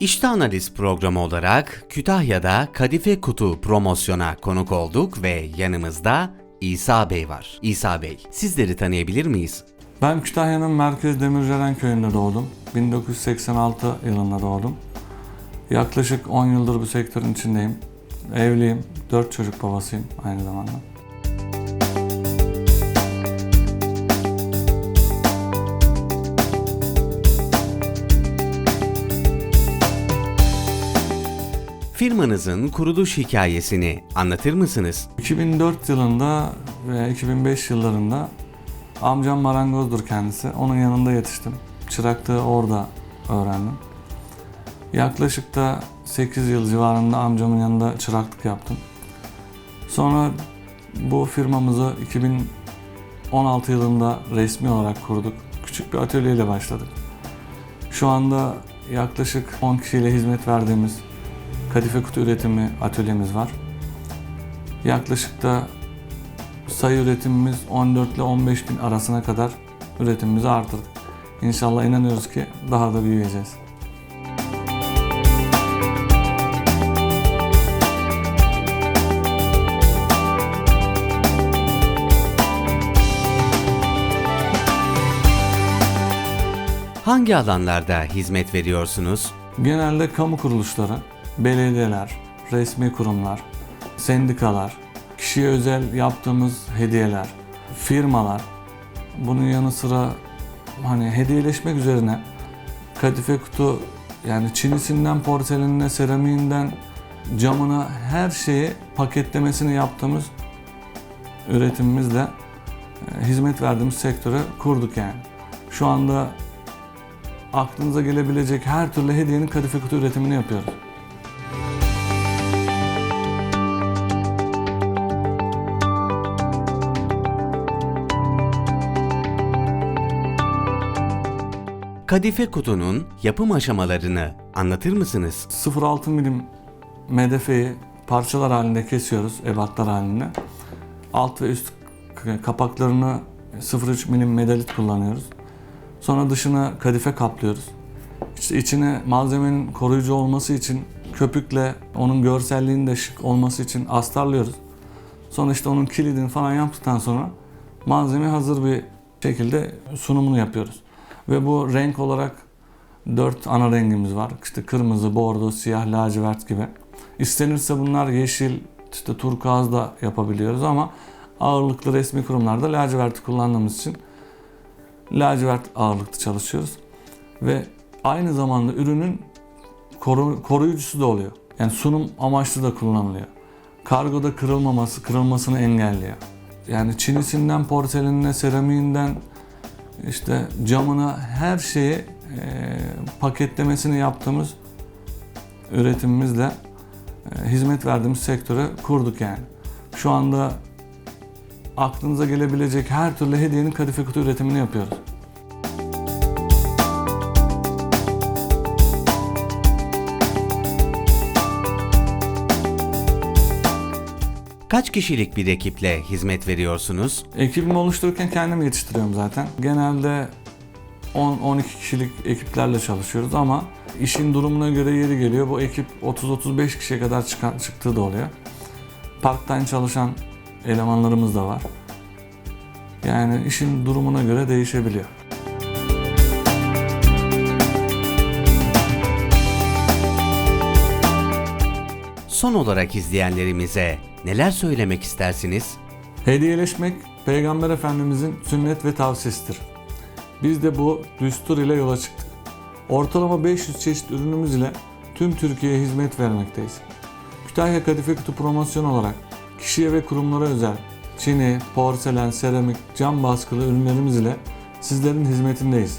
İşte Analiz programı olarak Kütahya'da Kadife Kutu promosyona konuk olduk ve yanımızda İsa Bey var. İsa Bey, sizleri tanıyabilir miyiz? Ben Kütahya'nın Merkez Demircelen köyünde doğdum. 1986 yılında doğdum. Yaklaşık 10 yıldır bu sektörün içindeyim. Evliyim, 4 çocuk babasıyım aynı zamanda. Firmanızın kuruluş hikayesini anlatır mısınız? 2004 yılında ve 2005 yıllarında amcam marangozdur kendisi. Onun yanında yetiştim. Çıraklığı orada öğrendim. Yaklaşık da 8 yıl civarında amcamın yanında çıraklık yaptım. Sonra bu firmamızı 2016 yılında resmi olarak kurduk. Küçük bir atölyeyle başladık. Şu anda yaklaşık 10 kişiyle hizmet verdiğimiz kadife kutu üretimi atölyemiz var. Yaklaşık da sayı üretimimiz 14 ile 15 bin arasına kadar üretimimizi artırdık. İnşallah inanıyoruz ki daha da büyüyeceğiz. Hangi alanlarda hizmet veriyorsunuz? Genelde kamu kuruluşları, belediyeler, resmi kurumlar, sendikalar, kişiye özel yaptığımız hediyeler, firmalar, bunun yanı sıra hani hediyeleşmek üzerine kadife kutu yani çinisinden porselenine, seramiğinden camına her şeyi paketlemesini yaptığımız üretimimizle e, hizmet verdiğimiz sektöre kurduk yani. Şu anda aklınıza gelebilecek her türlü hediyenin kadife kutu üretimini yapıyoruz. Kadife kutunun yapım aşamalarını anlatır mısınız? 0.6 milim medefeyi parçalar halinde kesiyoruz, ebatlar halinde. Alt ve üst kapaklarını 0.3 milim medalit kullanıyoruz. Sonra dışına kadife kaplıyoruz. İşte içine malzemenin koruyucu olması için köpükle onun görselliğinin de şık olması için astarlıyoruz. Sonra işte onun kilidini falan yaptıktan sonra malzeme hazır bir şekilde sunumunu yapıyoruz. Ve bu renk olarak dört ana rengimiz var. İşte kırmızı, bordo, siyah, lacivert gibi. İstenirse bunlar yeşil, işte turkuaz da yapabiliyoruz ama ağırlıklı resmi kurumlarda laciverti kullandığımız için lacivert ağırlıklı çalışıyoruz. Ve aynı zamanda ürünün koru- koruyucusu da oluyor. Yani sunum amaçlı da kullanılıyor. Kargoda kırılmaması, kırılmasını engelliyor. Yani çinisinden porselenine, seramiğinden işte camına her şeyi e, paketlemesini yaptığımız üretimimizle e, hizmet verdiğimiz sektöre kurduk yani. Şu anda aklınıza gelebilecek her türlü hediyenin kadife kutu üretimini yapıyoruz. Kaç kişilik bir ekiple hizmet veriyorsunuz? Ekibimi oluştururken kendim yetiştiriyorum zaten. Genelde 10-12 kişilik ekiplerle çalışıyoruz ama işin durumuna göre yeri geliyor. Bu ekip 30-35 kişiye kadar çıkan, çıktığı da oluyor. Part-time çalışan elemanlarımız da var. Yani işin durumuna göre değişebiliyor. Son olarak izleyenlerimize neler söylemek istersiniz? Hediyeleşmek Peygamber Efendimizin sünnet ve tavsiyesidir. Biz de bu düstur ile yola çıktık. Ortalama 500 çeşit ürünümüz ile tüm Türkiye'ye hizmet vermekteyiz. Kütahya Kadife Kutu promosyon olarak kişiye ve kurumlara özel çini, porselen, seramik, cam baskılı ürünlerimiz ile sizlerin hizmetindeyiz.